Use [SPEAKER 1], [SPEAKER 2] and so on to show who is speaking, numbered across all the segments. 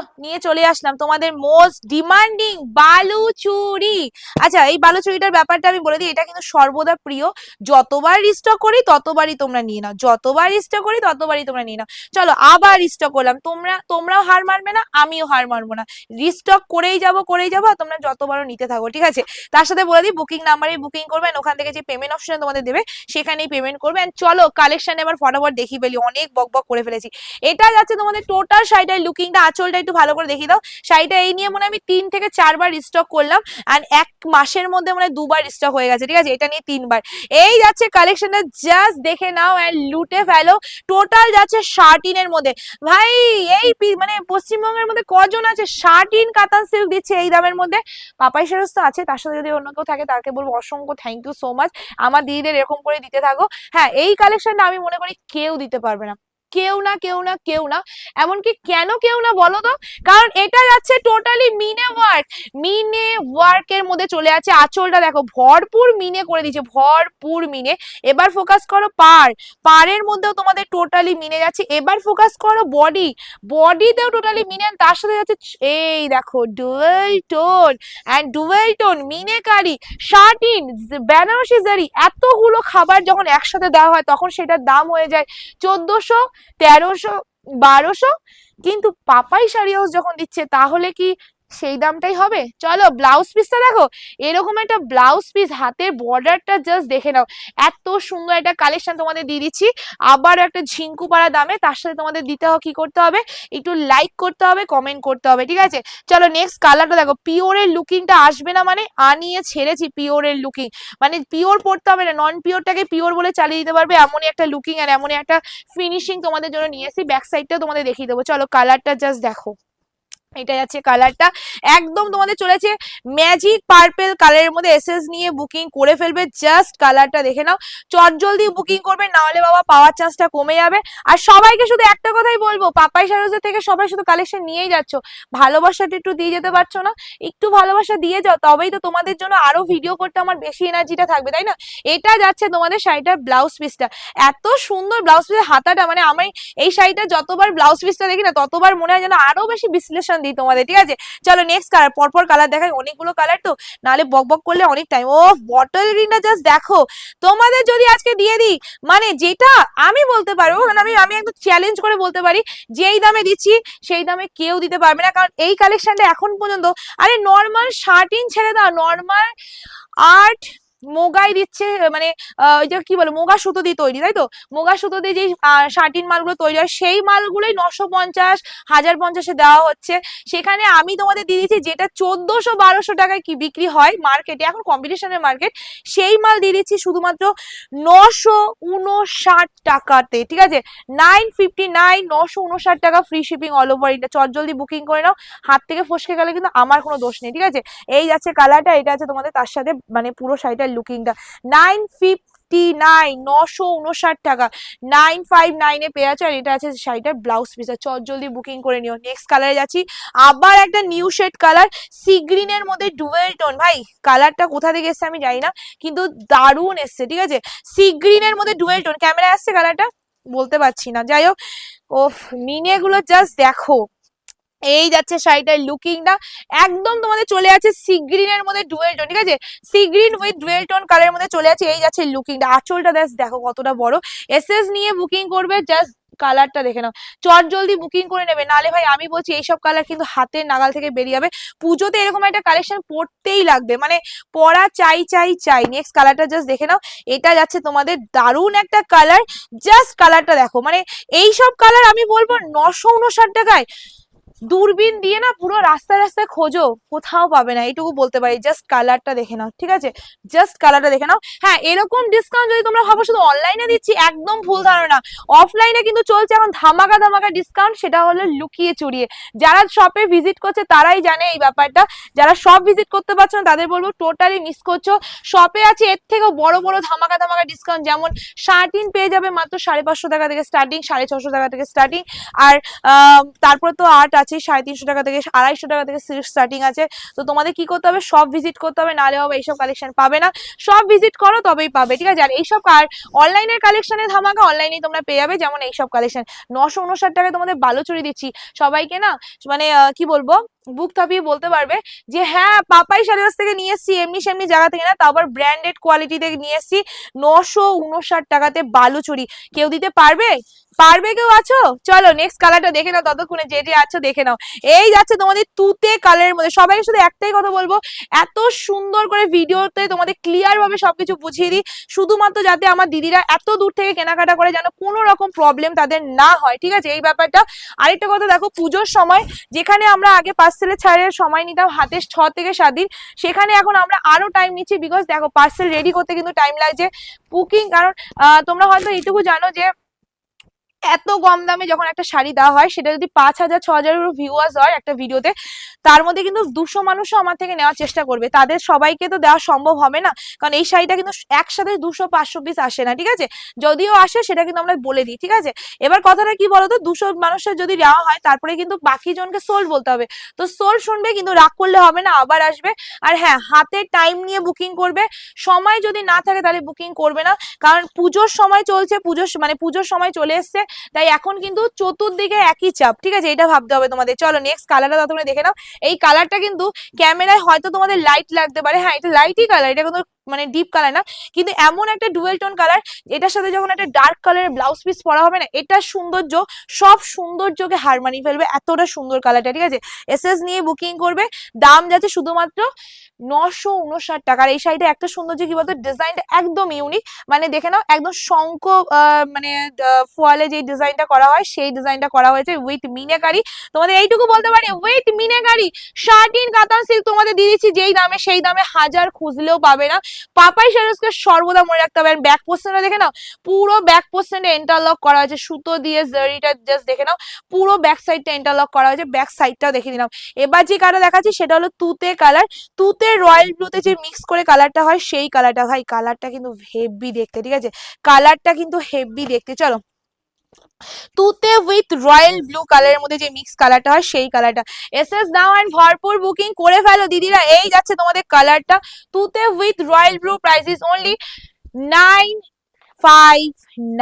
[SPEAKER 1] চলো নিয়ে চলে আসলাম। তোমাদের মোস্ট ডিমান্ডিং বালুচুরি আচ্ছা এই বালুচুরিটার ব্যাপারটা আমি বলে দিই, এটা কিন্তু সর্বদা প্রিয়। যতবার রিস্টক করি, ততবারই তোমরা নিয়ে নাও। যতবার রিস্টক করি, ততবারই তোমরা নিয়ে নাও। চলো, আবার রিস্টক করলাম। তোমরা, তোমরাও হার মারবে না, আমিও হার মারবো না। রিস্টক করেই যাব, করেই যাব তোমরা যতবারও নিতে থাকো, ঠিক আছে? তার সাথে বলে দিই বুকিং নাম্বারে বুকিং করবেন ওখান থেকে যে পেমেন্ট অপশন তোমাদের দেবে, সেখানেই পেমেন্ট করবে। And চলো কালেকশন এবার ফটাফট দেখি ফেলি, অনেক বক বক করে ফেলেছি। এটা যাচ্ছে তোমাদের টোটাল শাড়িটার লুকিংটা আঁচলটা ভালো করে দেখিয়ে দাও। শাড়িটা এই নিয়ে মনে আমি তিন থেকে চারবার স্টক করলাম আর এক মাসের মধ্যে মনে দুবার স্টক হয়ে গেছে, ঠিক আছে? এটা নিয়ে তিনবার। এই যাচ্ছে কালেকশনটা জাস্ট দেখে নাও অ্যান্ড লুটে ফেলো। টোটাল যাচ্ছে শার্টিনের মধ্যে। ভাই, এই মানে পশ্চিমবঙ্গের মধ্যে কজন আছে? শার্টিন কাতান সিল্ক দিচ্ছে এই দামের মধ্যে। পাপাই সেরস তো আছে, তার সাথে যদি অন্য কেউ থাকে তাকে বলব অসংখ্য থ্যাংক ইউ সো মাচ আমার দিদিদের এরকম করে দিতে থাকো। হ্যাঁ এই কালেকশনটা আমি মনে করি কেউ দিতে পারবে না। কেউ না কেউ না কেউ না। এমনকি কেন কেউ না বলো তো? কারণ এটা যাচ্ছে টোটালি মিনে ওয়ার্ক মিনে ওয়ার্কের মধ্যে চলে আছে আঁচলটা দেখো, ভরপুর মিনে করে দিয়েছে, ভরপুর মিনে এবার ফোকাস করো পার। পারের মধ্যেও তোমাদের টোটালি মিনে যাচ্ছে। এবার ফোকাস করো বডি বডিতেও টোটালি মিনে তার সাথে যাচ্ছে এই দেখো dual tone and dual tone meenakari satin Benarasi zari এতগুলো খাবার যখন একসাথে দেওয়া হয়, তখন সেটার দাম হয়ে যায়। চোদ্দশো তেরোশো বারোশো কিন্তু পাপাই শাড়ি হাউস যখন দিচ্ছে তাহলে কি সেই দামটাই হবে? চলো ব্লাউজ পিসটা দেখো। এরকম একটা ব্লাউজ পিস হাতের বর্ডারটা জাস্ট দেখে নাও। এত সুন্দর একটা কালেকশন তোমাদের দিয়ে দিচ্ছি। আবার একটা ঝিঙ্কু পাড়া দামে তার সাথে তোমাদের দিতে হবে কি করতে হবে? একটু লাইক করতে হবে কমেন্ট করতে হবে, ঠিক আছে? চলো নেক্সট কালারটা দেখো। পিওরের লুকিংটা আসবে না মানে আনিয়ে ছেড়েছি পিওরের লুকিং মানে পিওর পড়তে হবে না নন পিওরটাকে পিওর বলে চালিয়ে দিতে পারবে। এমনই একটা লুকিং আর এমনই একটা ফিনিশিং তোমাদের জন্য নিয়ে এসেছি। ব্যাক সাইডটাও তোমাদের দেখিয়ে দেবো। চলো কালারটা জাস্ট দেখো। এটা যাচ্ছে কালারটা। একদম তোমাদের চলেছে ম্যাজিক পার্পেল কালারের মধ্যে এসএস নিয়ে বুকিং করে ফেলবে। জাস্ট কালারটা দেখে নাও। চট জলদি বুকিং করবে না হলে বাবা পাওয়ার চান্সটা কমে যাবে। আর সবাইকে শুধু একটা কথাই বলব, পাপাই সারোজের থেকে সবাই শুধু কালেকশন নিয়েই যাচ্ছ। ভালোবাসাটা একটু দিয়ে যেতে পারছ না? একটু ভালোবাসা দিয়ে যাও, তবেই তো তোমাদের জন্য আরও ভিডিও করতে আমার বেশি এনার্জিটা থাকবে, তাই না? এটা যাচ্ছে তোমাদের শাড়িটার ব্লাউজ পিসটা এত সুন্দর ব্লাউজ পিসের হাতাটা মানে আমি এই শাড়িটা যতবার ব্লাউজ পিসটা দেখি না, ততবার মনে হয় যেন আরও বেশি বিশ্লেষণ দিই তোমাদের, ঠিক আছে? চলো নেক্সট কালার পরপর কালার দেখাই, অনেকগুলো কালার তো। নাহলে বক বক করলে অনেক টাইম ও বটল গ্রিনটা জাস্ট দেখো। তোমাদের যদি আজকে দিয়ে দিই মানে যেটা আমি বলতে পারব মানে আমি আমি একদম চ্যালেঞ্জ করে বলতে পারি, যেই দামে দিচ্ছি, সেই দামে কেউ দিতে পারবে না, কারণ এই কালেকশনটা এখন পর্যন্ত, আরে নর্মাল শার্টিন ছেড়ে দাও নর্মাল আর্ট মোগাই দিচ্ছে মানে ওই যে কি বলে, মোগা সুতো দিয়ে তৈরি, তাই তো? মোগা সুতো দিয়ে যে শার্টিন মালগুলো তৈরি হয়, সেই মালগুলোই নশো পঞ্চাশ, হাজার পঞ্চাশে দেওয়া হচ্ছে। সেখানে আমি তোমাদের দিয়ে দিচ্ছি যেটা চোদ্দশো বারোশো টাকায় কি বিক্রি হয় মার্কেটে, এখন কম্পিটিশনের মার্কেট, সেই মাল দিয়ে দিচ্ছি শুধুমাত্র নশো উনষাট টাকাতে, ঠিক আছে? নাইন ফিফটি নাইন, নশো উনষাট টাকা free shipping all over India চট জলদি বুকিং করে নাও, হাত থেকে ফসকে গেলে কিন্তু আমার কোনো দোষ নেই, ঠিক আছে? এই যাচ্ছে কালারটা এটা আছে তোমাদের, তার সাথে মানে পুরো শাড়িটার লুকিংটা নাইন ফিফটি নাইন নশো উনষাট টাকা। নাইন ফাইভ নাইনে পেয়ে আছে আর এটা আছে শাড়িটার ব্লাউজ পিস আর চট জলদি বুকিং করে নিও। নেক্সট কালারে যাচ্ছি। আবার একটা নিউ শেড কালার সি গ্রিনের মধ্যে ডুয়েল টোন ভাই কালারটা কোথা থেকে এসছে আমি জানি না, কিন্তু দারুণ এসছে, ঠিক আছে? সি গ্রিনের মধ্যে ডুয়েল টোন ক্যামেরা আসছে কালারটা বলতে পারছি না। যাই হোক, ওফ মিনে গুলো জাস্ট দেখো। এই যাচ্ছে শাড়িটার লুকিংটা একদম তোমাদের চলে আছে সি মধ্যে ডুয়েল টোন ঠিক আছে? Sea green with dual tone কালারের মধ্যে চলে আছে এই যাচ্ছে লুকিংটা আঁচলটা জাস্ট দেখো কতটা বড়। এসএস নিয়ে বুকিং করবে জাস্ট কালারটা দেখে নাও। চট জলদি বুকিং করে নেবে, নালে ভাই আমি বলছি এইসব কালার কিন্তু হাতের নাগাল থেকে বেরিয়ে যাবে। পুজোতে এরকম একটা কালেকশন পড়তেই লাগবে মানে পড়া চাই চাই চাই নেক্সট কালারটা জাস্ট দেখে নাও। এটা যাচ্ছে তোমাদের দারুণ একটা কালার জাস্ট কালারটা দেখো মানে এইসব কালার আমি বলব নশো উনষাট টাকায়। দূরবীন দিয়ে না পুরো রাস্তায় রাস্তায় খোঁজো, কোথাও পাবে না, এইটুকু বলতে পারি। জাস্ট কালারটা দেখে নাও, ঠিক আছে? জাস্ট কালারটা দেখে নাও। হ্যাঁ এরকম ডিসকাউন্ট যদি তোমরা ভাবো, শুধু অনলাইনে দিচ্ছি, একদম ভুল ধারণা। অফলাইনে কিন্তু চলছে এখন ধামাকা ধামাকা ডিসকাউন্ট সেটা হলো লুকিয়ে চুরিয়ে। যারা শপে ভিজিট করছে, তারাই জানে এই ব্যাপারটা। যারা শপ ভিজিট করতে পারছ না, তাদের বলব টোটালি মিস করছ। শপে আছে, এর থেকেও বড় বড় ধামাকা ধামাকা ডিসকাউন্ট যেমন শার্টিন পেয়ে যাবে মাত্র সাড়ে পাঁচশো টাকা থেকে স্টার্টিং সাড়ে ছশো টাকা থেকে স্টার্টিং আর তারপর তো আর্ট আছে। আছে, সাড়ে তিনশো টাকা থেকে আড়াইশো টাকা থেকে স্টার্টিং আছে। তো তোমাদের কি করতে হবে? সব ভিজিট করতে হবে, নাহলে হবে এইসব কালেকশন পাবে না। সব ভিজিট করো, তবেই পাবে, ঠিক আছে? আর এইসব কার অনলাইনের কালেকশনের ধামাকা অনলাইনেই তোমরা পেয়ে যাবে, যেমন এইসব কালেকশন নশো উনষাট টাকায় তোমাদের বালো চুরি দিচ্ছি। সবাইকে না মানে কি বলব? বুক থাপিয়ে বলতে পারবে যে হ্যাঁ পাপাই শাড়িহাউস থেকে নিয়ে এসছি, এমনি সেমনি জায়গা থেকে না তাও আবার ব্র্যান্ডেড কোয়ালিটি থেকে নিয়ে এসছি, নশো উনষাট টাকাতে বালু চুরি। কেউ দিতে পারবে? পারবে কেউ আছো? চলো নেক্সট কালারটা দেখে নাও, ততক্ষণে যে যে আছো দেখে নাও। এই যাচ্ছে তোমাদের তুতে কালারের মধ্যে। সবাই শুধু একটাই কথা বলব, এত সুন্দর করে ভিডিওতে তোমাদের ক্লিয়ার ভাবে সবকিছু বুঝিয়ে দিই, শুধুমাত্র যাতে আমার দিদিরা এত দূর থেকে কেনাকাটা করে যেন কোনো রকম প্রবলেম তাদের না হয়, ঠিক আছে? এই ব্যাপারটা। আরেকটা কথা দেখো, পুজোর সময় যেখানে আমরা আগে পার্সেলের ছাড়ের সময় নিতাম হাতে ছ থেকে সাত দিন। সেখানে এখন আমরা আরও টাইম নিচ্ছি বিকজ দেখো পার্সেল রেডি করতে কিন্তু টাইম লাগছে। বুকিং কারণ তোমরা হয়তো এইটুকু জানো যে এত কম দামে যখন একটা শাড়ি দেওয়া হয়, সেটা যদি পাঁচ হাজার, ছ হাজার ভিউয়ার্স হয় একটা ভিডিওতে তার মধ্যে কিন্তু দুশো মানুষও আমার থেকে নেওয়ার চেষ্টা করবে। তাদের সবাইকে তো দেওয়া সম্ভব হবে না। কারণ এই শাড়িটা কিন্তু একসাথে দুশো পাঁচশো পিস আসে না, ঠিক আছে? যদিও আসে, সেটা কিন্তু আমরা বলে দিই, ঠিক আছে? এবার কথাটা কি বলতো? দুশো মানুষের যদি নেওয়া হয়, তারপরে কিন্তু বাকি জনকে সোল বলতে হবে। তো সোল শুনবে কিন্তু রাগ করলে হবে না, আবার আসবে। আর হ্যাঁ হাতে টাইম নিয়ে বুকিং করবে। সময় যদি না থাকে, তাহলে বুকিং করবে না। কারণ পুজোর সময় চলছে, পুজোর মানে পুজোর সময় চলে এসছে। তাই এখন কিন্তু চতুর্দিকে একই চাপ, ঠিক আছে? এটা ভাবতে হবে তোমাদের। চলো নেক্সট কালারটা তোমরা দেখে নাও। এই কালারটা কিন্তু ক্যামেরায় হয়তো তোমাদের লাইট লাগতে পারে। হ্যাঁ এটা লাইটই কালার এটা কিন্তু মানে ডিপ কালার না, কিন্তু এমন একটা ডুয়েল টোন কালার এটার সাথে যখন একটা ডার্ক কালারের ব্লাউজ পিস পরা হবে না এটার সৌন্দর্য, সব সৌন্দর্যকে হার মানিয়ে ফেলবে, এতটা সুন্দর কালারটা ঠিক আছে? এসএস নিয়ে বুকিং করবে, দাম যাচ্ছে শুধুমাত্র নশো উনষাট টাকার এই শাড়িটা একটা সৌন্দর্য কি বলতো? ডিজাইনটা একদম ইউনিক মানে দেখে নাও, একদম শঙ্খ মানে ফোয়ালে যে ডিজাইনটা করা হয়, সেই ডিজাইনটা করা হয়েছে উইথ মিনেকারি। তোমাদের এইটুকু বলতে পারি with meenakari satin katan silk তোমাদের দিয়ে দিচ্ছি, যেই দামে সেই দামে হাজার খুঁজলেও পাবে না। পাপাই শাড়িকে সর্বদা মনে রাখতে হবে। ব্যাক পোস্টেনটা দেখে নাও। পুরো ব্যাক এ ইন্টারলক করা হয়েছে। সুতো দিয়ে, জারিটা জাস্ট দেখে নাও। পুরো ব্যাক সাইডটা ইন্টারলক করা হয়েছে। ব্যাক সাইডটাও দেখে দিলাম। এবার যে কালার দেখাচ্ছি, সেটা হলো তুতে কালার তুতে রয়্যাল ব্লুতে যে মিক্স করে কালারটা হয়, সেই কালারটা ভাই কালারটা কিন্তু হেভি দেখতে, ঠিক আছে? কালারটা কিন্তু হেভি দেখতে। চলো তুতে উইথ রয়্যাল ব্লু কালারের মধ্যে যে মিক্স কালারটা হয়, সেই কালারটা এস এস নাও অ্যান্ড ভরপুর বুকিং করে ফেলো। দিদিরা, এই যাচ্ছে তোমাদের কালারটা তুতে with royal blue price is only nine five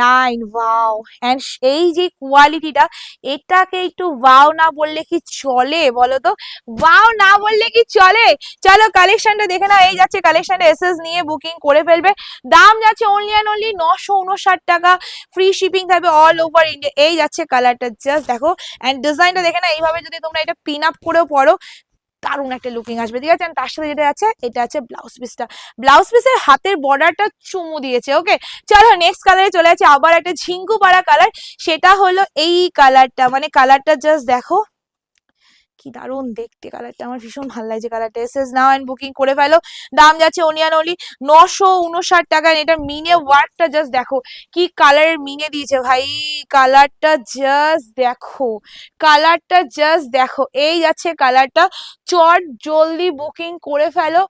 [SPEAKER 1] nine wow and এই যে কোয়ালিটিটা এটাকে একটু ওয়াও না বললে কি চলে বলো তো ওয়াও না বললে কি চলে? চলো কালেকশনটা দেখে নাও, এই যাচ্ছে কালেকশনটা এসএস নিয়ে বুকিং করে ফেলবে। দাম যাচ্ছে অনলি অ্যান্ড অনলি নশো উনষাট টাকা। ফ্রি শিপিং থাকবে অল ওভার ইন্ডিয়া এই যাচ্ছে কালারটা জাস্ট দেখো। অ্যান্ড ডিজাইনটা দেখে না এইভাবে যদি তোমরা এটা পিন আপ করেও পড়ো দারুণ একটা লুকিং আসবে। ঠিক আছে? তার সাথে যেটা আছে, এটা আছে ব্লাউজ পিসটা ব্লাউজ পিসের হাতের বর্ডারটা চুমু দিয়েছে ওকে চলো নেক্সট কালারে চলে আছে আবার একটা ঝিঙ্কু পাড়া কালার সেটা হলো এই কালারটা মানে কালারটা জাস্ট দেখো। কি দারুণ দেখতে কালারটা আমার ভীষণ ভালো লাগছে কালারটা S S now and booking করে ফেলো। দাম যাচ্ছে অনিয়ান অনলি নশো উনষাট টাকা। এটা মিনে ওয়ার্কটা জাস্ট দেখো। কি কালারের মিনে দিয়েছে ভাই? কালারটা জাস্ট দেখো। কালারটা জাস্ট দেখো। এই যাচ্ছে কালারটা চট জলদি বুকিং করে ফেলো।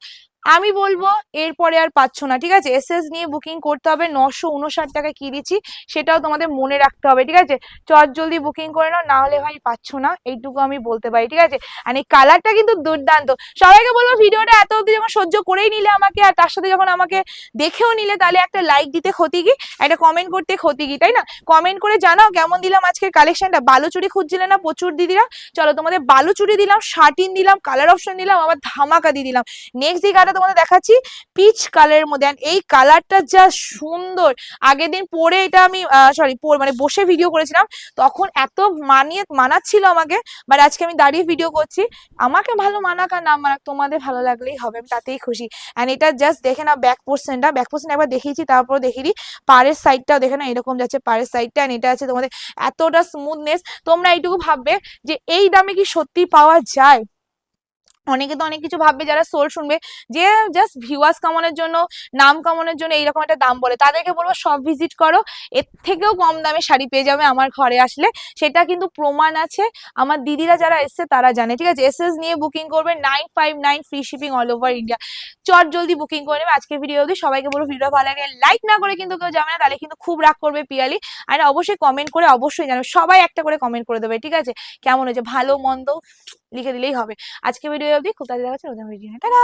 [SPEAKER 1] আমি বলব এরপরে আর পাচ্ছ না, ঠিক আছে? এসএস নিয়ে বুকিং করতে হবে, নশো উনষাট টাকা কি দিচ্ছি সেটাও তোমাদের মনে রাখতে হবে, ঠিক আছে? চট জলদি বুকিং করে নাও, না হলে ভাই পাচ্ছ না, এইটুকু আমি বলতে পারি, ঠিক আছে? আর এই কালারটা কিন্তু দুর্দান্ত। সবাইকে বলব ভিডিওটা এত অব্দি যখন সহ্য করেই নিলে আমাকে, আর তার সাথে যখন আমাকে দেখেও নিলে তাহলে একটা লাইক দিতে ক্ষতি কি? একটা কমেন্ট করতে ক্ষতি কি, তাই না? কমেন্ট করে জানাও কেমন দিলাম আজকের কালেকশনটা বালুচুরি খুঁজছিলে না প্রচুর দিদিরা? চলো তোমাদের বালুচুরি দিলাম, শার্টিন দিলাম কালার অপশন দিলাম, আবার ধামাকা দিয়ে দিলাম। নেক্সট কালারটা তোমাদের দেখাচ্ছি পিচ কালারের মধ্যে। এই কালারটা যা সুন্দর। আগের দিন পরে এটা আমি সরি মানে বসে ভিডিও করেছিলাম। তখন এত মানিয়ে, মানাচ্ছিল আমাকে। বাট আজকে আমি দাঁড়িয়ে ভিডিও করছি। আমাকে ভালো মানাক আর না মানাক, তোমাদের ভালো লাগলেই হবে। আমি তাতেই খুশি। অ্যান্ড এটা জাস্ট দেখে না ব্যাক পোর্শনটা ব্যাক পোর্শন একবার দেখিয়েছি তারপর দেখিয়ে দিই। পাড়ের সাইডটাও দেখে না এরকম যাচ্ছে পাড়ের সাইডটা অ্যান্ড এটা আছে তোমাদের এতটা স্মুথনেস তোমরা এইটুকু ভাববে যে এই দামে কি সত্যি পাওয়া যায়? অনেকে তো অনেক কিছু ভাববে, যারা সোল শুনবে, যে জাস্ট ভিউয়ার্স কামানোর জন্য, নাম কামানোর জন্য এইরকম একটা দাম বলে। তাদেরকে বলব, সব ভিজিট করো, এর থেকেও কম দামে শাড়ি পেয়ে যাবে আমার ঘরে আসলে। সেটা কিন্তু প্রমাণ আছে, আমার দিদিরা যারা এসছে তারা জানে, ঠিক আছে? এসএস নিয়ে বুকিং করবে nine five nine free shipping all over India চট জলদি বুকিং করে নেবে আজকে ভিডিও অবধি। সবাইকে বলব ভিডিও ভালো লাগে লাইক না করে কিন্তু কেউ যাবে না, তাহলে কিন্তু খুব রাগ করবে পিয়ালি। আর অবশ্যই কমেন্ট করে অবশ্যই জানাবে, সবাই একটা করে কমেন্ট করে দেবে, ঠিক আছে? কেমন হয়েছে? ভালো, মন্দ? লিখে দিলেই হবে। আজকে ভিডিও অবধি। খুব তাড়াতাড়ি দেখা হচ্ছে। টাটা!